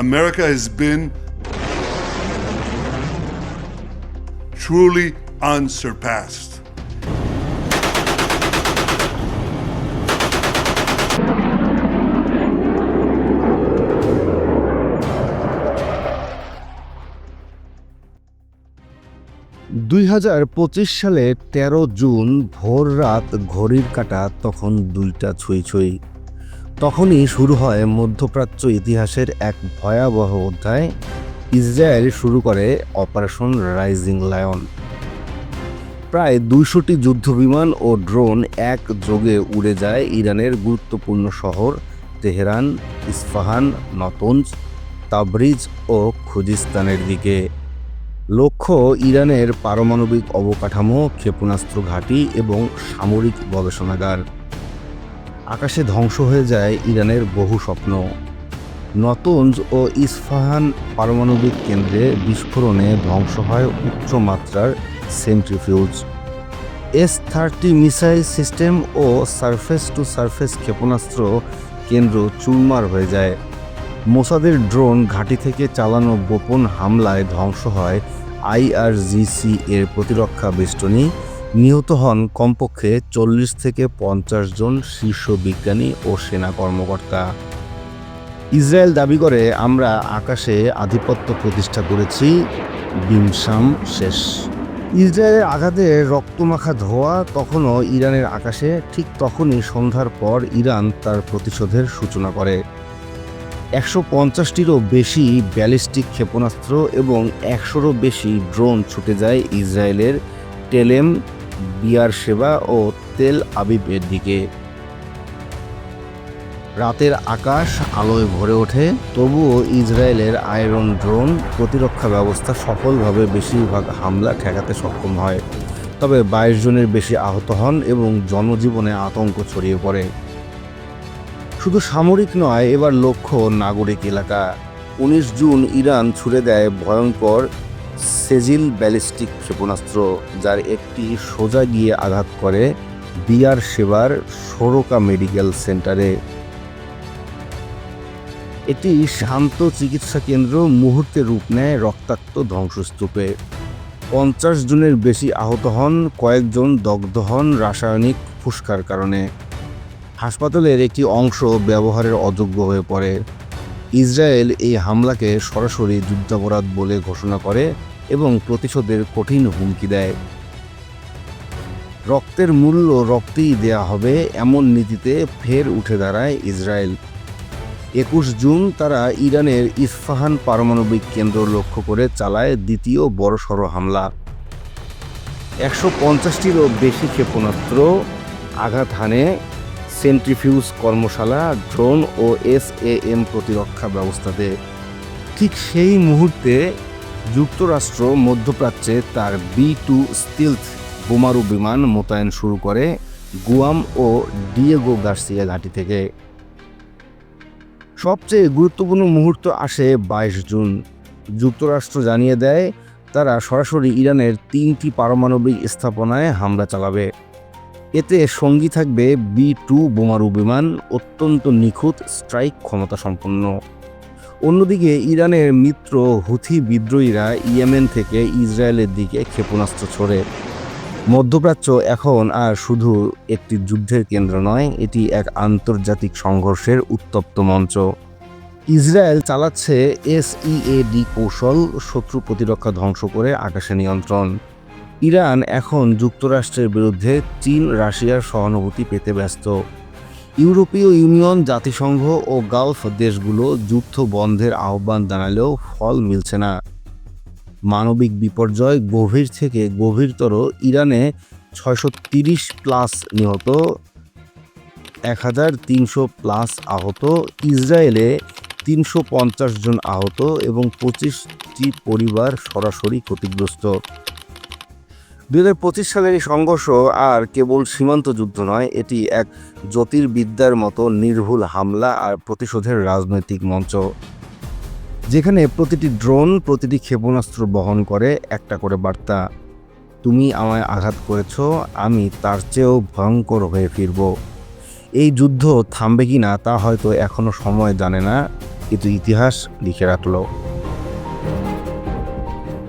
America has been truly unsurpassed. দুই হাজার পঁচিশ সালে তেরো জুন ভোর রাত ঘড়ির কাটা তখন দুইটা ছুঁই ছুঁই তখনই শুরু হয় মধ্যপ্রাচ্য ইতিহাসের এক ভয়াবহ অধ্যায়। ইসরায়েল শুরু করে অপারেশন রাইজিং লায়ন। প্রায় দুইশোটি যুদ্ধবিমান ও ড্রোন এক যোগে উড়ে যায় ইরানের গুরুত্বপূর্ণ শহর তেহরান ইস্পাহান নতঞ্জ তাবরিজ ও খুজিস্তানের দিকে। লক্ষ্য, ইরানের পারমাণবিক অবকাঠামো, ক্ষেপণাস্ত্র ঘাঁটি এবং সামরিক গবেষণাগার। আকাশে ধ্বংস হয়ে যায় ইরানের বহু স্বপ্ন। নতঞ্জ ও ইস্পাহান পারমাণবিক কেন্দ্রে বিস্ফোরণে ধ্বংস হয় উচ্চ মাত্রার centrifuge. S thirty missile system O surface to surface ক্ষেপণাস্ত্র কেন্দ্র চুরমার হয়ে যায়। মোসাদের ড্রোন ঘাঁটি থেকে চালানো গোপন হামলায় ধ্বংস হয় আইআরজিসি এর প্রতিরক্ষা বেষ্টনী। নিহত হন কমপক্ষে চল্লিশ থেকে পঞ্চাশ জন শীর্ষ বিজ্ঞানী ও সেনা কর্মকর্তা। ইসরায়েল দাবি করে, আমরা আকাশে আধিপত্য প্রতিষ্ঠা করেছি বিমসাম শেষ। ইসরায়েলের আঘাতে রক্তমাখা ধোয়া তখনও ইরানের আকাশে, ঠিক তখনই সন্ধ্যার পর ইরান তার প্রতিশোধের সূচনা করে। একশো পঞ্চাশটিরও বেশি ব্যালিস্টিক ক্ষেপণাস্ত্র এবং একশোরও বেশি ড্রোন ছুটে যায় ইসরায়েলের টেলেম বিয়ার সেবা ও তেল আবিবের দিকে। রাতের আকাশ আলোয় ভরে ওঠে, তবুও ইসরায়েলের আয়রন ড্রোন প্রতিরক্ষা ব্যবস্থা সফলভাবে বেশিরভাগ হামলা ঠেকাতে সক্ষম হয়। তবে বাইশ জনের বেশি আহত হন এবং জনজীবনে আতঙ্ক ছড়িয়ে পড়ে। শুধু সামরিক নয়, এবার লক্ষ্য নাগরিক এলাকা। উনিশ জুন ইরান ছুড়ে দেয় ভয়ঙ্কর সেজিল ব্যালিস্টিক ক্ষেপণাস্ত্র, যার একটি সোজা গিয়ে আঘাত করে বিয়ার সেবার সরোকা মেডিকেল সেন্টারে। এটি শান্ত চিকিৎসা কেন্দ্র, মুহূর্তে রূপ নেয় রক্তাক্ত ধ্বংসস্তূপে। পঞ্চাশ জনের বেশি আহত হন, কয়েকজন দগ্ধ হন রাসায়নিক ফুসকার কারণে। হাসপাতালের একটি অংশ ব্যবহারের অযোগ্য হয়ে পড়ে। ইসরায়েল এই হামলাকে সরাসরি যুদ্ধাপরাধ বলে ঘোষণা করে এবং প্রতিশোধের কঠিন হুমকি দেয়। রক্তের মূল্য রক্তেই দেয়া হবে এমন নীতিতে ফের উঠে দাঁড়ায় ইসরায়েল। একুশ জুন তারা ইরানের ইস্পাহান পারমাণবিক কেন্দ্র লক্ষ্য করে চালায় দ্বিতীয় বড়সড় হামলা। একশো পঞ্চাশটিরও বেশি ক্ষেপণাস্ত্র আঘাত হানে সেন্ট্রিফিউজ কর্মশালা, ড্রোন ও এস এম প্রতিরক্ষা ব্যবস্থাতে। ঠিক সেই মুহূর্তে যুক্তরাষ্ট্র মধ্যপ্রাচ্যে তার বি টু স্টিলথ বোমারু বিমান মোতায়েন শুরু করে গুয়াম ও ডিয়েগো গার্সিয়া ঘাঁটি থেকে। সবচেয়ে গুরুত্বপূর্ণ মুহূর্ত আসে বাইশ জুন। যুক্তরাষ্ট্র জানিয়ে দেয়, তারা সরাসরি ইরানের তিনটি পারমাণবিক স্থাপনায় হামলা চালাবে। এতে সঙ্গী থাকবে বি টু বোমারু বিমান, অত্যন্ত নিখুঁত স্ট্রাইক ক্ষমতা সম্পন্ন। অন্যদিকে ইরানের মিত্র হুথি বিদ্রোহীরা ইয়েমেন থেকে ইসরায়েলের দিকে ক্ষেপণাস্ত্র ছড়ে। মধ্যপ্রাচ্য এখন আর শুধু একটি যুদ্ধের কেন্দ্র নয়, এটি এক আন্তর্জাতিক সংঘর্ষের উত্তপ্ত মঞ্চ। ইসরায়েল চালাচ্ছে এসইএডি কৌশল, শত্রু প্রতিরক্ষা ধ্বংস করে আকাশে নিয়ন্ত্রণ। ইরান এখন যুক্তরাষ্ট্রের বিরুদ্ধে চীন, রাশিয়ার সহানুভূতি পেতে ব্যস্ত। ইউরোপীয় ইউনিয়ন, জাতিসংঘ ও গালফ দেশগুলো যুদ্ধ বন্ধের আহ্বান জানালেও ফল মিলছে না। মানবিক বিপর্যয় গভীর থেকে গভীরতর ইরানে ছয়শো তিরিশ প্লাস নিহত, এক হাজার তিনশো প্লাস আহত, ইসরায়েলে তিনশো পঞ্চাশ জন আহত এবং পঁচিশটি পরিবার সরাসরি ক্ষতিগ্রস্ত। দুই হাজার পঁচিশ সালের এই সংঘর্ষ আর কেবল সীমান্ত যুদ্ধ নয়, এটি এক জ্যোতির্বিদ্যার মতো নির্ভুল হামলা আর প্রতিশোধের রাজনৈতিক মঞ্চ। যেখানে প্রতিটি ড্রোন, প্রতিটি ক্ষেপণাস্ত্র বহন করে একটা করে বার্তা, তুমি আমায় আঘাত করেছ, আমি তার চেয়েও ভয়ঙ্কর হয়ে ফিরব। এই যুদ্ধ থামবে কি না তা হয়তো এখনও সময় জানে না। কিন্তু ইতিহাস লিখে রাখল।